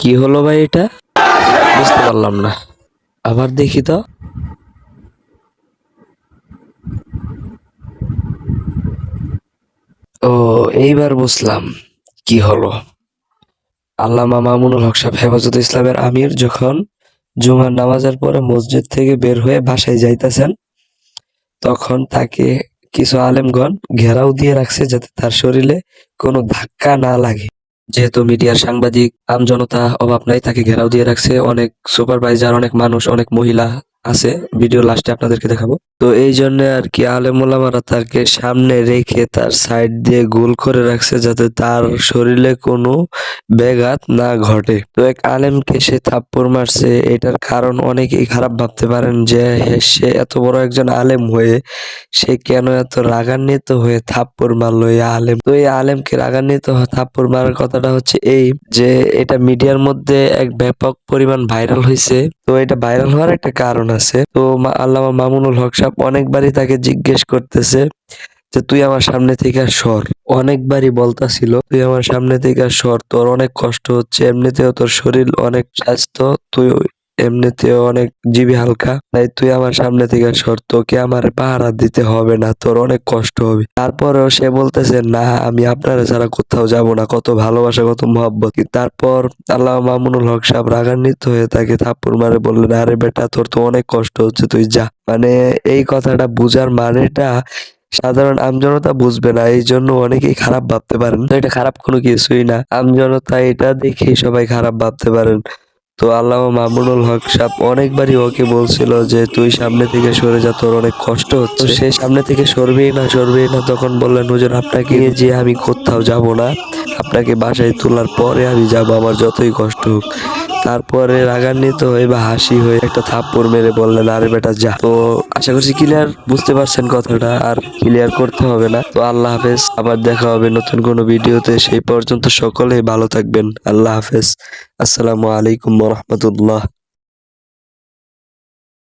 কি হলো ভাই এটা? বুঝতে পারলাম না। আবার দেখি তো। ও, এইবার বুঝলাম কি হলো। আল্লামা মামুনুল হক সাহেব, হেফাজত ইসলামের আমির, যখন জুমার নামাজের পরে মসজিদ থেকে বের হয়ে বাসায় যাইতেছেন, তখন তাকে কিছু আলেমগণ ঘেরাও দিয়ে রাখছে যাতে তার শরীরে কোনো ধাক্কা না লাগে। যেহেতু মিডিয়ার সাংবাদিক আমজনতা অভাব নাই, তাকে ঘেরাও দিয়ে রাখছে অনেক সুপারভাইজার অনেক মানুষ, অনেক মহিলা আছে। ভিডিও লাস্টে আপনাদেরকে দেখাবো। তো এই জন্য আর কি আলেমুলামারা তাকে সামনে রেখে তার সাইড দিয়ে গোল করে রাখছে যাতে তার শরীরে কোনো ব্যাঘাত না ঘটে। তো এক আলেমকে সে থাপ্পড় মারছে, এটার কারণ অনেকেই খারাপ ভাবতে পারেন যে সে এত বড় একজন আলেম হয়ে সে কেন এত রাগান্বিত হয়ে থাপ্পড় মারলো এই আলেম? তো এই আলেমকে রাগান্বিত থাপ্পড় মারার কথাটা হচ্ছে এই যে এটা মিডিয়ার মধ্যে এক ব্যাপক পরিমাণ ভাইরাল হয়েছে তো এটা ভাইরাল হওয়ার একটা কারণ আছে। তো আল্লামা মামুনুল হক সাহেব অনেকবারই তাকে জিজ্ঞেস করতেছে যে, তুই আমার সামনে থেকে সর। অনেকবারই বলতাছিল, তুই আমার সামনে থেকে সর, তোর অনেক কষ্ট হচ্ছে, এমনিতেও তোর শরীর অনেক স্বাস্থ্য, তুই এমনিতেও অনেক জিবি হালকা। তাই তুই আমার সামনে থেকে সর, তোকে আমার পাহারা দিতে হবে না, তোর অনেক কষ্ট হবে। তারপরেও সে বলতেছে, না, আমি আপনারা ছাড়া কোথাও যাব না। কত ভালোবাসা, কত মহব্বত। তারপর আল্লাহ মামুনুল হক সাহেব রাগান্বিত হয়ে তাকে থাপ্পড় মারে, বললেন, আরে বেটা, তোর তো অনেক কষ্ট হচ্ছে, তুই যা। মানে এই কথাটা বুঝার মানেটা সাধারণ আমজনতা বুঝবে না, এই জন্য অনেকেই খারাপ ভাবতে পারেন। তো এটা খারাপ কোনো কিছুই না। আমজনতা এটা দেখেই সবাই খারাপ ভাবতে পারেন। তো আল্লাহ মামুনুল হক সাহেব অনেকবারই ওকে বলছিল যে, তুই সামনে থেকে সরে যা, তোর অনেক কষ্ট হচ্ছে। সে সামনে থেকে সরবেই না সরবেই না, তখন বললেন, হুজুর, আপনাকে যে আমি কোথাও যাব না। আপনাকে বাসায় তোলার পরে আমি যাব, আমার যতই কষ্ট হোক। তারপরে রাগান্বিত হয়ে বা হাসি হয়ে একটা থাপ্পড় মেরে বললেন, আরে বেটা, যা। তো আশা করছি ক্লিয়ার বুঝতে পারছেন কথাটা, আর ক্লিয়ার করতে হবে না। তো আল্লাহ হাফেজ, আবার দেখা হবে নতুন কোনো ভিডিওতে। সেই পর্যন্ত সকলে ভালো থাকবেন। আল্লাহ হাফেজ। আসসালামু আলাইকুম রহমতুল্লাহ।